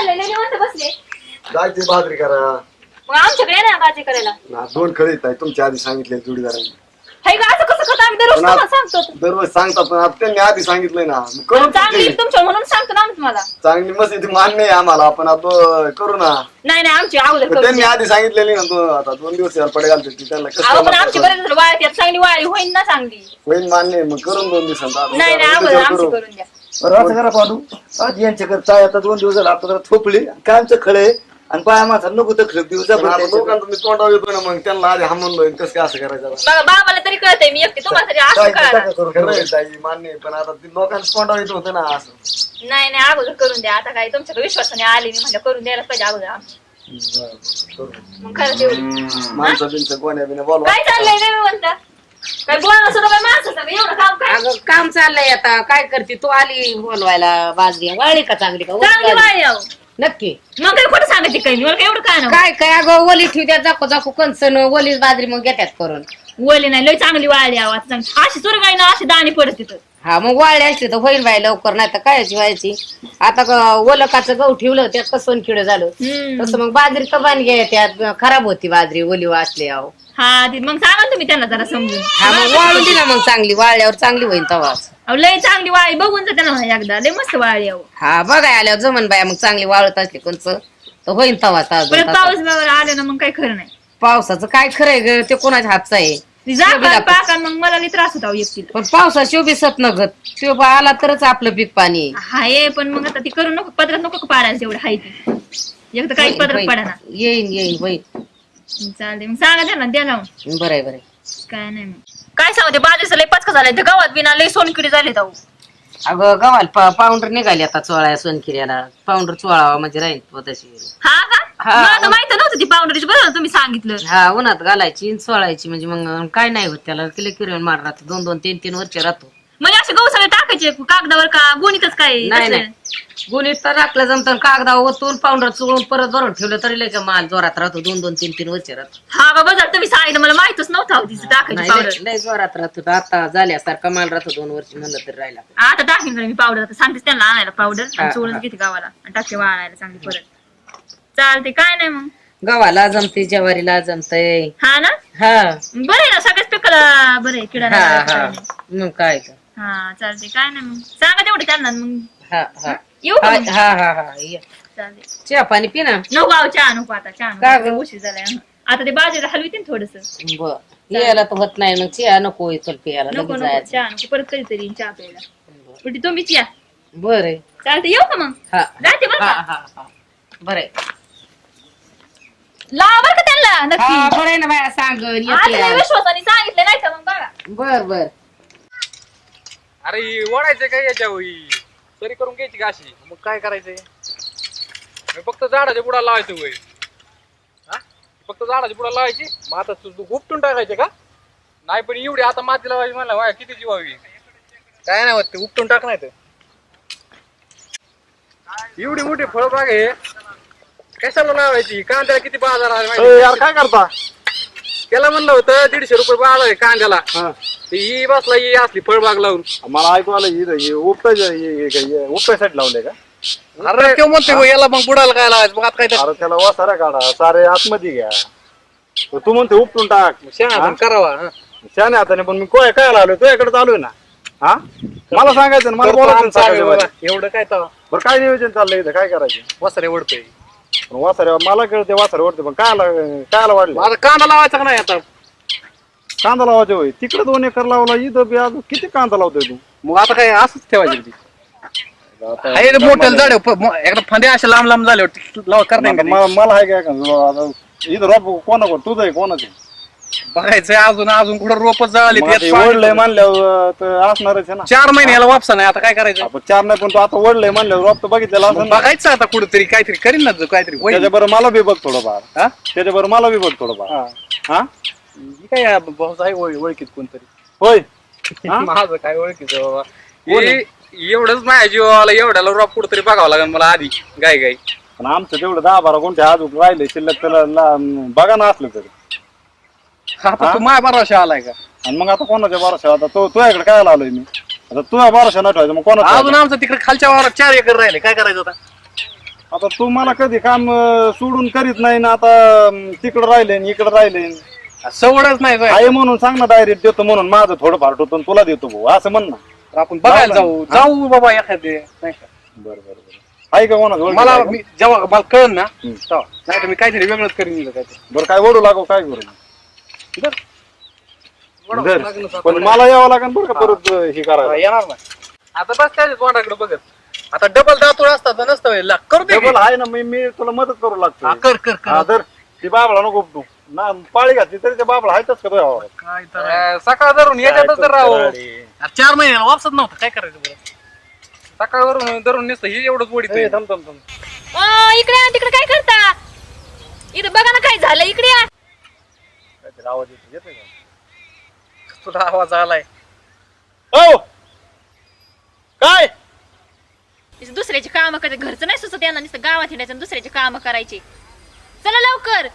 चाललंय लय निवांत बसले. जायची बाजरी करा. मग आमच्याकडे ना बाजी करायला. ना दोन खळी आहेत तुमच्या आधी सांगितले जोडीदारांनी. हाय का असं कसं करतो आम्ही? दररोज पण आज- तुम्हाला सांगतो. दररोज सांगतात पण आता त्यांनी आधी सांगितलंय ना. मग करू चांगली तुमची. तुमच्या म्हणून सांगतो ना आम्ही तुम्हाला. चांगली मस्त ती मान्य आहे आम्हाला आपण आता करू ना. नाही नाही आमची अगोदर पण त्यांनी. आधी सांगितलेली ना तो आता दोन दिवस यार पडे घालते ती त्यांना कसं अहो पण करणार आमची कसं? बरेच वाळ्यात यात चांगली वाळी होईन ना चांगली. होईल मान्य आहे, मग करून दोन दिवसांत. आता नाही नाही उद्या अगोदर आमची करू. करून द्या. बरं असं करा पाडू. आज यांच्याकडे आता दोन दिवस झाला आता जरा थोपली. काय आमचं खळे आणि पाया माझा नको दिवसा पण आता लोकांचं मी तोंडावर येतो ना मग त्यांना आधी हा म्हणलोय कसं काय असं करायचं आता? बघा बाबाला तरी कळतंय मी एकटी तुम्हाला तरी असं कळा खरं आहे ताई, मान्य आहे, पण आता ती लोकांचं तोंडावर येत होतं ना असं. नाही नाही अगोदर करून द्या. आता काय तुमच्याकडे विश्वासाने आले मी म्हणलं करून द्यायला पाहिजे अगोदर आमची मग माणसं बिनचं कोण्या बिना बोलवा. काय चाललंय रे म्हणता? काय सुद्धा एवढं काम काय? अगं काम चाललंय आता. काय करते? तू आली बोलवायला बाजरी वाळली का चांगली का? चांगली ओली वाळी आहो नक्की. मग काय खोटं सांगायचे काही? नाही मला काय एवढं काय ना काय काय? अगं ओली ठेवत्या जाकू जाकू कंचन ओलीच बाजरी मग घेत्यात करून. वळले नाही. लय चांगली वाळली आहो आता चांगली अशी चुरगाई ना अशी दाणी पडत तिथं. हा मग वाळली असली तर होईल बाई लवकर नाही तर कायची व्हायची? आता ग- ओलकाचं गहू ठेवलं त्यात कसं किड झालं. हम्म. तसं मग बाजरी कबान घ्या त्यात खराब होती बाजरी ओली वाचली अहो. हा ती मग सांगा ना तुम्ही त्यांना जरा समजून. हा मग वाळून दिला मग चांगली वाळल्यावर चांगली होईल तवाच. अहो, लय चांगली वाळी बघून जा त्यांना म्हणा एकदा लय मस्त वाळी आहो हा बघाय आल्यावर जमन बाया मग चांगली वाळत असली कोणच तर होईल तवाच अजून परत तसा. पाऊस आले ना मग काही खरं नाही. पावसाचं काय खरंय ग ते कोणाच्या हातचं आहे. पाका मग मला त्रास होता एकटीला. पण पावसा शोभा आला तरच आपलं पीक पाणी. आहे. हाय पण मग आता ती करू नको पदरात नको का पाडायला तेवढं हाय ती. एक तर काही पदरात होईल, पडा ना येईन येईन होईल चालते मग सांगा त्यांना द्या लावून बरंय बरंय. काय नाही मग. काय सांगते बाजरीचं लय पचका झालाय ते गावात बिना लय सोनकिडी झाले जाऊ अगं गव्हाल पावडर निघाली आता चोळाया सोनकिऱ्याला. पावडर चोळावा म्हणजे राहील तशी हा का? हा. मला तर माहीत नव्हतं ती पावडरची बरं झालं तुम्ही सांगितलं. हा उन्हात घालायची आणि चोळायची म्हणजे मग काय नाही होत त्याला किलो किलो मार राहतो. दोन दोन तीन तीन वर्ष राहतो. म्हणजे असे गहू सगळे टाकायचे कागदावर का गोणीतच काय? नाही गुणीत तर टाकलं जमतं कागदा ओतून पावडर चोळून परत भरून ठेवलं तरी लय का माल जोरात राहतो. दोन दोन तीन तीन वर्ष राहतो. हा बाबा जर तुम्ही सांगितलं मला माहितच नव्हतं अहो तिचं टाकायची नाही पावडर. लय- लय जोरात राहतो. आता झाल्यासारखा माल राहतो दोन वर्ष म्हणलं तरी राहिला. आता टाकीन मी पावडर आता सांगतेच त्यांना आणायला पावडर हा, चोळून हा. घेते गावाला आणि टाकते वाळायला चांगली परत. चालते काय नाही मग. गव्हाला जमते ज्वारीला जमतय. हा ना? हा. बरं आहे ना सगळ्याच पिकाला बरं आहे किडा हा नाही हा. काय. मग काय तर. हा चालते काय नाही मग. सांगा तेवढं त्यांना मग. हा हा. येऊ का हा मग? हा हा हा. ये. चालते चहा पाणी पी ना. नको आहो चहा नको आता चहा नको. गं? उशीर झालाय. आता ते बाजूला हलविते ना थोडस. बर. यायला तर होत नाही मग. चहा नको चल पियाला नको लगेच नको. जायचं. चहा नको. परत कधीतरी येईन चहा प्यायला. उलटी तुम्हीच या बर आहे. चालते येऊ का मग? हा. जाते बरं हा का हा हा. बर आहे. लावा बरं का त्यांना? हा नक्की. बरं आहे ना बाया सांग आता लय विश्वासाने सांगितले नाही का मग बघा. बर बर. अरे ही ओढायचं काय याच्या होई सरी करून घ्यायची का अशी? मग काय करायचंय? मी फक्त झाडाच्या बुडा लावायचं होय हा? फक्त झाडाच्या बुडा लावायची? मग आता तू तू उपटून टाकायचे का? नाही पण एवढी आता माती लावायची मला वाया किती जीवावी काय नाही होत ते उपटून टाक नाही तर एवढी मोठी फळबाग आहे. कशाला लावायची कांद्याला किती बाजार आहे माहिती? ए, आहे? यार काय करता? त्याला म्हणलं होतं दीडशे रुपये बाजार आहे कांद्याला. हा. ते ही बसला ही असली फळबाग लावून. मला ऐकू आलं हे उपटायचं उपटायसाठी लावले का? अरे केव्हा म्हणते हो, याला मग बुडाला काय लावायचं? मग आता काय अरे त्याला वासारा काढा सारे आतमध्ये घ्या. तर तू म्हणते उपटून टाक. शहाणा करावा हं. शाने हाताने पण मी कोय काय आलोय तुझ्याकडे चालू आहे ना? हा? मला सांगायचं ना मला करतो बोलायचं आमचं ना आम्ही सकाळच्या बाबा. एवढं काय तर. बरं काय नियोजन चाललंय इथं? काय करायचं? वसरे ओढतोय. पण वासारे मला कळते वासारे वाटते पण कायला कायला वाढले? आता कांदा लावायचा का नाही आता? कांदा लावायचे होय. तिकडे दोन एकर लावला इथं बी अजून किती कांदा लावतोय तू? मग आता काय असंच ठेवायचं ती आता- आहे मोठं झाड एकदा फंदे असे लांब लांब झाले लावा मला मला आहे काय का आता इथं रोप कोणा तुझं आहे कोणाचं आहे? नाही? बघायचं अजून अजून कुठं रोपच जळाली मग आता हे वडलंय म्हणल्यावर तर असणारच आहे ना चार महिने याला वापसा नाही आता काय करायचं आपण चार नाही पण तू आता वडलंय म्हणल्यावर रोप तर बघितलेलं असं ना बघायचं आता कुठेतरी काहीतरी करीन ना काहीतरी होईल. त्याच्याबरोबर मला बी बघ थोडंफार हा? त्याच्याबरोबर मला बी बघ थोडंफार हा. हा ही काय भाऊच आहे ओळ- ओळखीत कोणतरी होय हा? माझं काय ओळखीचं बाबा? हे- एवढंच माझ्या जीवाला एवढ्याला रॉप कुठेतरी बघावं लागेल मला आधी गाय गाय पण आमचं तेवढं दहा बारा कोणते अजून राहिले शिल्लक त्याला ला- बघा ना असलं तरी आता तू माय भरोशा आलाय का? आणि मग आता कोणाच्या भरोशा आता तो तुझ्याकडे काय आलोय मी? आता तुझ्या भरोशा नाही ठेवायचं मग कोणाचा अजून आमचं तिकडे खालच्या वावरात चार एकर राहिले. काय करायचं आता? आता तू मला कधी काम अं, सोडून करीत नाही ना आता तिकडं राहिले इकडं राहिले. सवडच नाही काय आहे म्हणून सांग ना डायरेक्ट देतो म्हणून. माझं थोडं फार टोटून तुला देतो भाऊ. असं म्हण ना. आपण बघायला जाऊ. जाऊ बाबा एखादे. नाही का? बरं बरं बरं. आहे का कोणाचं मला मी जेव्हा मला कळन ना. तेव्हा. नाही तर मी काहीतरी वेगळंच करीन इथं काहीतरी. का? बरं काय ओढू लागो काय करू? धर. लागलं पण मला यावं लागेल बरं का परत अं, हे हा, करायला येणार ना आता बस त्याच्या तोंडाकडे बघत. आता डबल दातोड असतात तर नसतं व्हायला. करू दे की. डबल आहे ना मी मी तुला मदत करू हा, लागतो कर कर. हा कर ती बाबळा नको तू ना पाळी घातली तरी ते बाबळा आहेतच का तुझ्या वावरात? काय तर सकाळ धरून याच्यातच तर राहू अरे, चार महिन्याला वापसत नव्हतं. काय करायचं बरं? सकाळवरून धरून नसतं. हे एवढंच वडीत थांब थांब थांब. अं, इकडे या, तिकडे काय करता? इथं बघा ना काय झालं. इकडे या. काहीतरी आवाज येतो येतोय का? तुला आवाज आलाय. हो! काय? दुसऱ्याची कामं करायचे घरचं नाही सुचत यांना नुसतं गावात हिंडायचं आणि दुसऱ्याची कामं करायची. चला लवकर.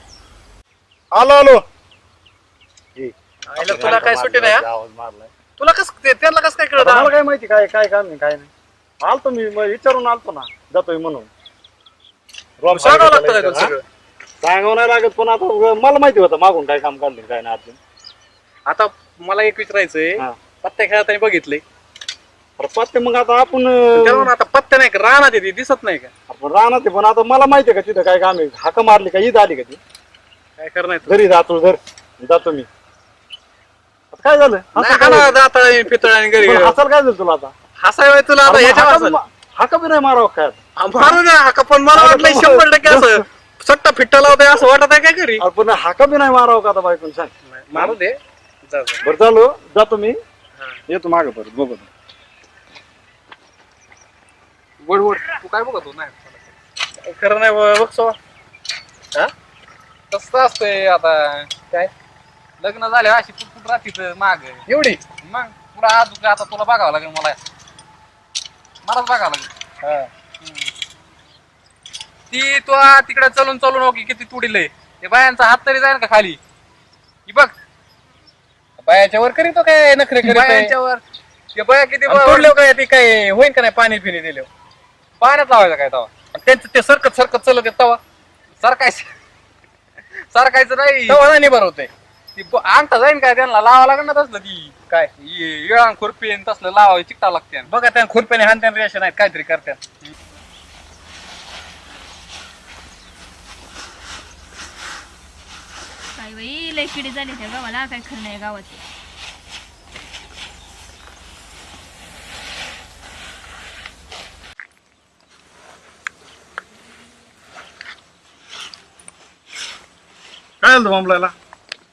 आलो आलो. आईला तुला काय सुट्टी नाही हा? आवाज मारलाय तुला कस त्यांना कस काय कळत आता मला काय माहिती काय काय काम नाही काय नाही. आलतो मी मग विचारून आलतो ना जातोय म्हणून. रॉब सांगावं लागतं काय तुला? सगळं? सांगावं नाही लागत पण आता मला माहिती होतं मागून काय काम काढले काय नाही आतून आता मला एक विचारायचंय हा. पत्त्या खेळताना बघितले. अरे पत्ते मग आता आपण त्याला अं, म्हणा आता पत्त्या नाही का राहणार ते दिसत नाही का? आपण राहणार ते पण आता मला माहिती आहे का तिथं काय काम आहे? हाक मारली का ईद आली का ती? काय करणार घरी जातो घर जातो मी. आता काय झालं? हसायला काय झालं? जाता पितळ आणि घरी. पण हसायला काय झालं तुला आता? हसाय तुला आता ह्याच्या हाका. बी मा- हाका बी नाही मारावं काय आता? मारू द्या हाका पण मला वाटलं शंभर टक्के असं. सट्टा फिट्टा लावतोय असं वाटत आहे काय घरी? अरे पण हाका बी नाही मारावं का आता बायकून? सांग. मारू दे. जा जा. बरं चालू. जातो मी. येतो मागे परत बघतो वड वड. तू काय बघतो? नाही. खरं नाही ब- बघतो हा? तसं असतंय आता? काय? लग्न झाले अशी पुटपुट राहते माग. एवढी? मग पुढे आज आता तुला बघावं लागेल मला. मलाच बघावं लागेल. ती तू तिकडे चलून चलून हो की किती तुडील ते बायांचा हात तरी जाईल का खाली ही बघ बायाच्या वर करीतो काय नखरे करीत बायांच्या वर ते बाया किती तोडले काय ती काय होईन का नाही पाणी पिणी दिले पाण्यात लावायचं काय तवा त्यांचं ते सरकत सरकत चलत येत तवा सरकायचं सरकायचं नाही तवा नाही बरं होतंय ती ब- जाईन काय त्यांना लावा लागेल ना तसलं ती काय येळान खुरपी आणि तसलं लावा चिकटा लागते बघा त्या खुरप्याने हान रेशन आहेत काहीतरी करतात बाई लय किडी झाली त्या गावाला काय खरं नाही गावाचे काय झालं बॉम्बलायला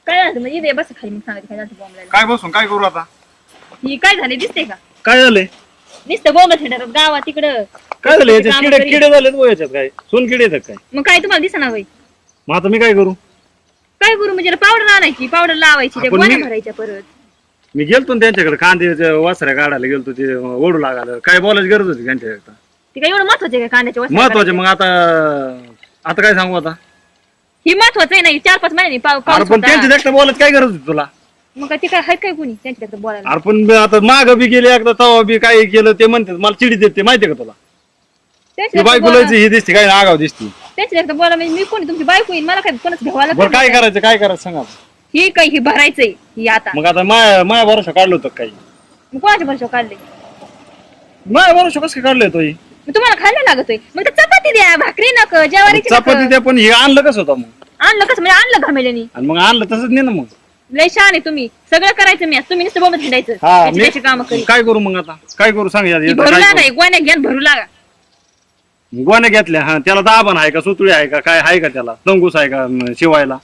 काय झालं? म्हणजे इथे बस खाली सांगायचं काय झालं बॉम्बला काय बसून काय करू आता? ही काय झाले? दिसते का? काय झालंय नुसतं बॉम्ब थिएटर गावात तिकडं काय झालं? याच्यात कामं किडे करीत. किडे झालेत याच्यात काय? सोन किडे येतात काय? मग काय तुम्हाला बाई. मग आता मी काय करू? काय करू? म्हणजे पावडर आणायची पावडर लावायची त्या आपण गोण्या मी- भरायच्या परत. मी गेलतो ना त्यांच्याकडे कांदे वासऱ्या काढायला गेलतो ते ओढू लागायला. काय बोलायची गरज होती त्यांच्याकडे? ती काय एवढं महत्वाचं आहे का कांद्याच्या वस्त्या महत्त्वाचे करायच्या? मग आता आता काय सांगू आता? ही महत्वाचं आहे ना ही चार पाच महिन्यांनी पाव- अरे पाऊस पण होता. त्यांची देखता बोलायची काय गरज होती तुला? मग काय ते काय आहेत काय कुणी त्यांच्याकडे बोलायला? अरे पण आता माग बी गेले एकदा तवा बी काय केलं ते म्हणतात मला चिडी देते माहितीये का तुला? ती त्यांच्याकडे बायको लयची ही दिसते काय आगाव दिसते. त्यांच्याकडे बोला म्हणजे मी कोणी तुमची बायको येईल मला काय कोणाच बरं काय करायचं काय करायचं सांगा. ही काय ही भरायचंय ही आता. मग आता माया माया भरोसा काढलं होतं काही? मग कोणाच्या भरशा काढले? माया भरोसा कसं काय काढलं होतं हे? मग तुम्हाला खायला लागतोय. मग तर चपाती द्या भाकरी नक ज्वारीची चपाती त्या पण हे आणलं कसं होतं मग? आणलं कसं म्हणजे आणलं घामेल्यानी. आणि मग आणलं तसंच नाही ना मग. लय छान आहे तुम्ही. सगळं करायचं मी. तुम्ही नुसतं बोंबत हिंडायचं हा त्याची त्याची कामं करी काय करू मग आता? काय करू सांग याचं भरू काय लागा करू? गोण्या घ्या आणि भरू लागा. गोण्या घेतल्या हा त्याला दाबण आहे का सुतळी आहे का काय आहे का त्याला? तंगूस आहे का शिवायला?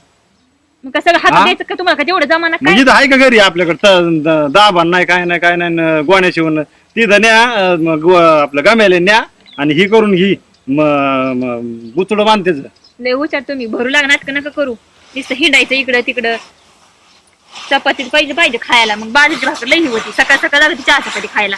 मग हा? हात द्यायचं का तुम्हाला? का जमाना काय? म्हणजे आहे का घरी आपल्याकडे? दाबण नाही काय नाही काय नाही न गोण्या शिवून. तिथं न्या अं, म, गो- आपलं गमेले न्या आणि ही करून घी बुचड बांधतेच लय हुशार तुम्ही. भरू लागा नाटक नका करू. नुसतं हिंडायचं इकडं तिकडं. चपाती पाहिजे पाहिजे खायला. मग बाजूची भाकर लई होती. सकाळ सकाळ लागते चहा चपाती खायला.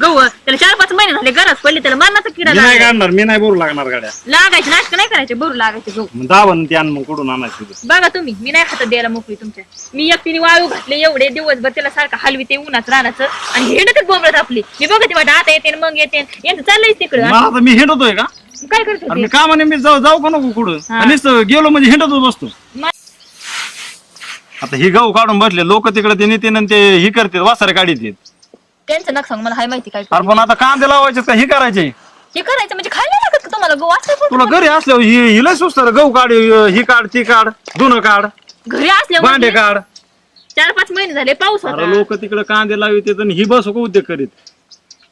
गहू त्याला चार पाच महिने झाले गरज पडली त्याला मरणाचा किडा मी नाही लागला. काढणार मी नाही बोलू लागणार गाड्या. लागायचे नाटक नाही करायचे भरू लागायचे गहू. मग दाबण ते आण मग कुठून आणायचं बघा तुम्ही मी नाही खात द्यायला मोकळी तुमच्या. मी एकटीने वाळू घातले एवढे दिवसभर त्याला सारखं हलवी ते उन्हात राहण्याचं आणि हिंडतच बोंबलत आपली. मी बघते वाटत आता येते न मग येते. यांचं चाललंय तिकडं. आता मी हिंडतोय का? काय करत अरे मी कामाने मी जाऊ जाऊ का नको कुठं. आणि गेलो म्हणजे हिंडतच बसतो. आता ही गहू काढून बसले लोक तिकडे ते नेते आणि ते ही करते वासारे काढीत त्यांचं नका सांग मला हाय माहिती काय अरे पण आता कांदे लावायचे का? ही करायचे. हे करायचं म्हणजे खायला लागत का तुम्हाला? गहू असं? तुला घरी असल्यावर ही हिला सुस्त गहू काढ ही काढ ती काढ धुणं काढ. घरी असल्यावर भांडे काढ. चार पाच महिने झाले पाऊस अरे होता. लोक तिकडे कांदे लावित आणि ही बस उद्योग करीत.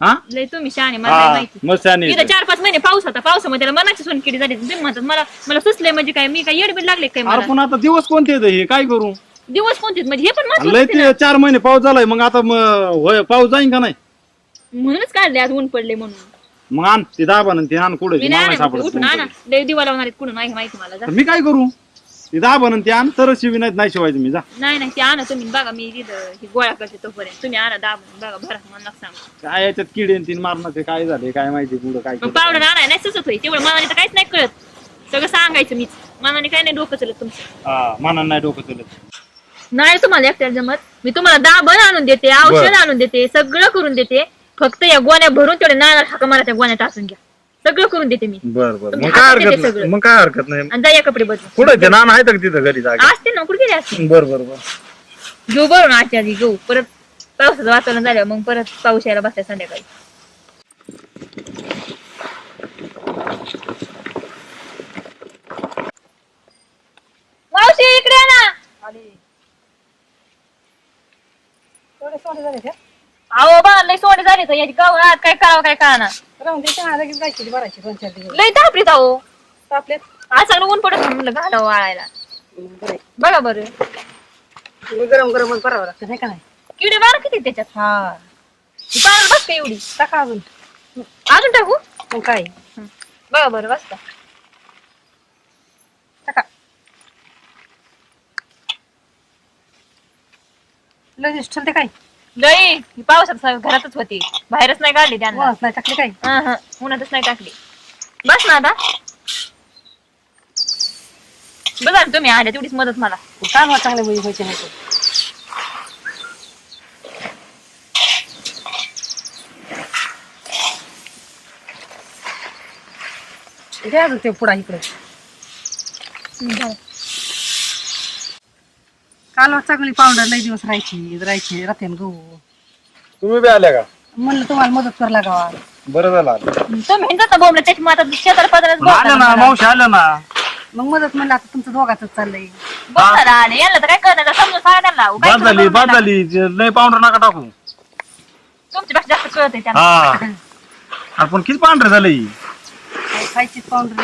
हा? लय तुम्ही शहाणे मला नाही हा माहिती. इथं चार पाच महिने पाऊस होता. पावसामध्ये त्याला मनाची सोनकिडी झाली. तुम्ही म्हणतात मला मला सुचले म्हणजे काय? मी काय येडबीड लागले काय अरे मला? पण आता दिवस कोणते हे? काय करू? दिवस कोणते म्हणजे हे पण लय महत्वाचं ते चार महिने पाऊस झालाय मग आता म- होय पाऊस जाईन का नाही? म्हणूनच काढले आज ऊन पडले म्हणून. मग आण ते दाबा आणि ते आण कुठे? मी नाही आणत, उठून आणा. लय दिवा लावणार आहेत कुठून नाही माहिती मला जा. मी काय करू? ते दाबा आणि ते आण तरच शिवी नाही नाही शिवायचं मी जा. नाही नाही ते आणा तुम्ही. बघा मी तिथं ही गोळा करते तोपर्यंत. तुम्ही आणा दाबून बघा भरा मला सांगू. काय याच्यात किडे आणि तीन मारणाचे काय झाले काय माहिती पुढं काय मग पावडर आणाय नाही सुचत होई तेवढं मनाने तर काहीच नाही कळत. सगळं सांगायचं मीच. मनाने काय नाही डोकं चलत तुमचं. हा मनानं नाही डोकं चलत. नाही तुम्हाला एकट्याला जमत. मी तुम्हाला दाबण आणून देते औषध आणून देते सगळं करून देते. फक्त या गोण्या भरून तेवढे नाणार हाका मला त्या गोण्या टाचून घ्या. सगळं करून देते मी. बर बर. मग काय हरकत नाही. सगळं. मग काय हरकत नाही. आणि जा या कपडे बदलून. कुठं ते? नाना आहेत का तिथं घरी जागा? असते ना कुठे गेले असते बर बर बर. घेऊ भरून आजच्या आधी घेऊ. परत पावसाचं वातावरण झालं मग परत पाऊस यायला बसल्या संध्याकाळी. मावशी इकडे ये ना. अहो बा लय सोडे झाले तर याची गावात काय करावं काय कळणार लय तापलीत अहो. आज चांगलं ऊन पडत होतं म्हणलं घालावं वाळायला. बघा बरं. गरम गरम करावं लागतं नाही का नाही? किडे बारा किती त्याच्यात? हा. पाण्याला बस का एवढी. टाका अजून. अजून टाकू? मग काय? बघा बरं बसता. लगेच ठेवते काय? लई. ही पावसात स- घरातच होती. बाहेरच नाही काढली त्यांना. वास नाही टाकले काय? हं, हं, उन्हातच नाही टाकली. बस ना आता. बघा तुम्ही आल्या तेवढीच मदत मला. काम चांगले मुली व्हायचे नाही द्या अजून ते पुढा इकडे. काल चांगली पावडर लई दिवस राहायची राहायची राहते गहू. तुम्ही बी आल्या का? म्हणलं तुम्हाला मदत कर लागावा बरं झालं आलं. तुम्ही हिंडत ना बोमला त्याची माता शेतात आल्या ना मावशी आल्या ना. मग मदत म्हणलं आता तुमचं दोघाच चाललंय. बोलणार आले तर काय करणार समजून सांगा त्यांना उगाच बाद झाली बाद झाली जे लय पावडर नका टाकू. तुमच्यापेक्षा जास्त कळत आहे त्यांना. हा. अरे पण किती पांढरे झाले? ही काय खायचीच पावडर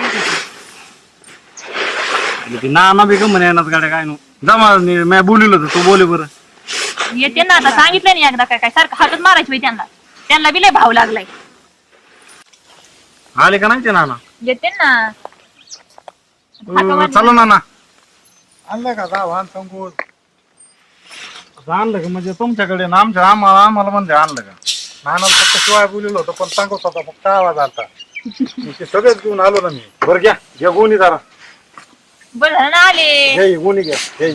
ती. नाना बी गमन येणार गाड्या काय नो. जमा मी बोलिलो होतं तू बोले बरं. येते ना आता सांगितलं नाही एकदा काय काय सारखं हातच मारायची बाई त्यांना. त्यांना बी लय भाव लागलाय. आले का नाही ते नाना? येते ना. अं. चला नाना. आणलं का गावान संगून असं आणलं का? म्हणजे तुमच्याकडे ना आमच्या आम्हाला आम्हाला म्हणजे आणलं का? नानाला फक्त शिवाय बोललो होतो पण सांगत होता फक्त आवाज आलता. मग ते सगळंच घेऊन आलो ना मी. बरं घ्या घ्या गोणी जरा. बरं झालं ना आले. घ्या ही गोणी घ्या घ्या ही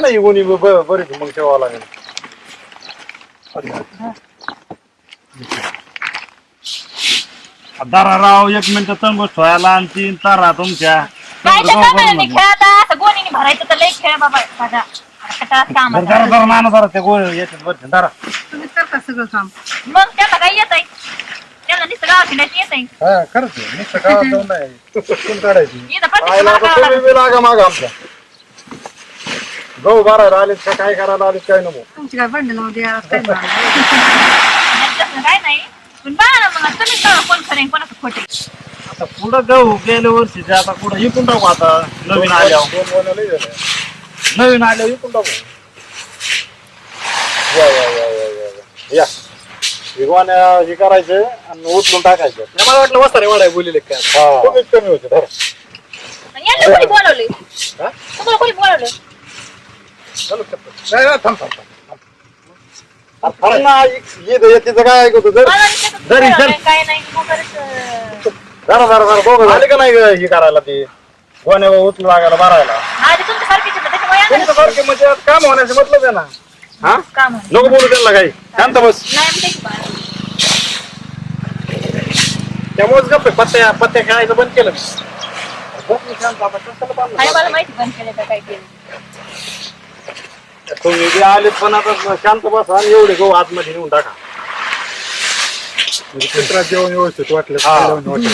ना ही ब- बरीच मग ठेवावं लागेल. दारा राव एक मिनिट तंबूस ठेवायला आणि तीन तारा तुमच्या. काय. खेळता असं गोणीने भरायचं तर लय खेळ बाबा माझा. काम बरं, जरा जरा नाना जरा ते गोळ याच्यात बरं दारा. तुम्हीच करता सगळं काम. मग त्याला काय येत आहे त्याला नुसतं गाव फिरायचं येत आहे हा खरंच आहे. नुसतं गावात जाऊन नाही कोण काढायची इथं मला लागा मागं आमच्या गहू बारा आले का काय करायला आले काय नको तुमची काय भांडणमध्ये काय भांडण? लागतं. तसं काय नाही पण बघा ना मग तुम्ही कळा कोण खरे कोणाचं खोटे आता पुढं गहू गेल्या वर्षीचे आता पुढं इकून टाकू आता नवीन आल्यावर दोन वनं लई झाले. नवीन आल्यावर इकून टाकू या या या या या या. या विगवान्या हे करायचं आणि उचलून टाकायचं. मला वाटलं वस्तारे वाडाय बोलले काय हा. कमीत कमी होते धरा. आणि यांना कोणी बोलवले? तुम्हाला कोणी बोलवलं? चालू शकतो. नाही नाही, थांब थांब थांब. अरे थांब ना, ये ये तिचं काय ऐकतो जर मला विचारतात जरी- बोलवलंय, जरी- काय नाही मग परत, अं, जरा जरा जरा दोघं झाले का नाही ग हे करायला ते? गोण्या उचलून लागायला मारायला. आधी त्याच्यामुळे यांना तुमच्यासारखे म्हणजे आज काम होण्याचे मतलब आहे ना. हा काम आहे. नको बोलू त्यांना काही शांत बस नाही. त्यामुळेच गप्प आहे. पत्त्या पत्त्या खेळायचं बंद केलं आणि मला माहिती बंद केलं का काय केलं तुम्ही बी आले पण आता शांत बसा आणि एवढे गहू आतमध्ये नेऊन टाका चित्रात जेवण व्यवस्थित वाटलं हा. वाटलं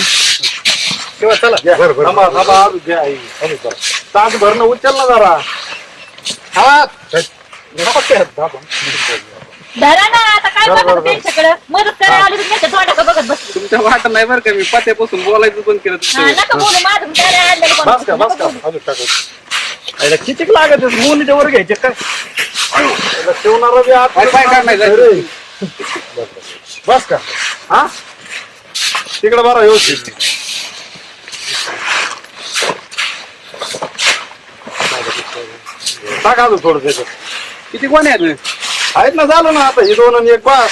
तेव्हा चला बरं बरं थांबा थांबा घ्या आई. अजून जरा. ताट भरणं उचल ना जरा हा. धरा ना आता काय बरं, बघत बरं, त्यांच्याकडे? मदत करायला आली तुम्ही त्याच्या तोंडाकडे बघत बसली? तुमच्या वाटत नाही बरं का मी पत्यापासून बोलायचं बंद केलं हा, तुमच्या नका बोलू माझं काय बस का बस का अजून टाकू. याला किती लागत मोनीच्या वर घ्यायचे काय याला ठेवणारा बी आत पाय- पाय काढायचा. रे. बस का? हा? तिकडे बरा व्यवस्थित. टाका अजून थोडं त्याच्यात. किती कोण आहेत? आहेत ना झालं ना आता. ही दोन आणि एक पाच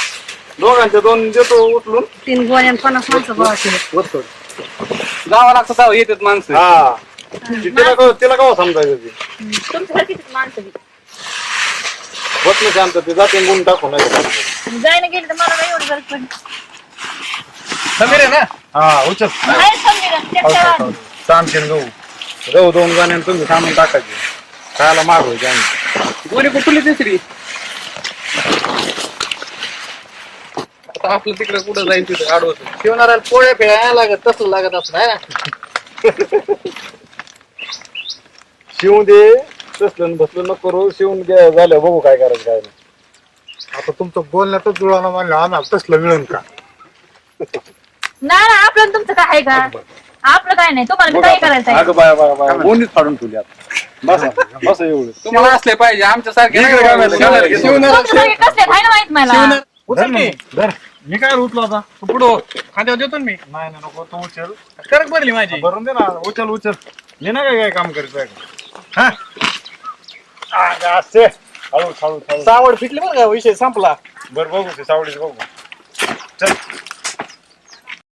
दोघांचे दोन देतो उचलून. तीन गोण्या पन्नास माणसं गोळा केले जावं लागतं जावं येतात माणसं. हा. तिला कव तिला कवा समजायचं ती? तुमच्यासारखीच माणसं बी. होत नाही शांत ती जाते गुण टाकून नाही का. जायला गेली तर मला काय एवढी गरज पडली. समीर आहे ना? हा उचल. आहे. सांगते गहू. गहू दोन गाणे तुम्ही सामान टाकायचे. खायला मागवायचे आम्ही कोणी कुठली तिसरी? आता आपलं तिकडे कुठं जाईल तिथं आडवत शिवणाऱ्याला पोळ्या फेळ्या नाही लागत तसं लागत असं नाही ना? शिवून दे तसलं बसलं नको करू शिवून घ्या झालं बघू काय करायचं काय नाही. आता तुमचं बोलण्यातच जुळानं म्हणलं आम्हाला तसलं मिळेल का? ना ना आपलं आणि तुमचं काय आहे का? आपलं काय नाही तुम्हाला काय करायचं आहे? अगं बाया बाया फाडून ठेवली आता. बसा. बसा एवढं. तुम्हाला असले पाहिजे आमच्या सारखे तुमचं सगळे कसले आहे ना माहीत मला. धर ना, धर. मी काय उचलो आता? पुढं खांद्यावर देतो ना मी. नाही नाही नको तू उचल. करक बदली माझी. भरून दे ना. उचल उचल. मी ना काय काय काम करतोय हा? असे. हळू हळू हळू. सावड फिटली बरं का? विषय संपला. बरं बघू ते सावडीच बघू. चल.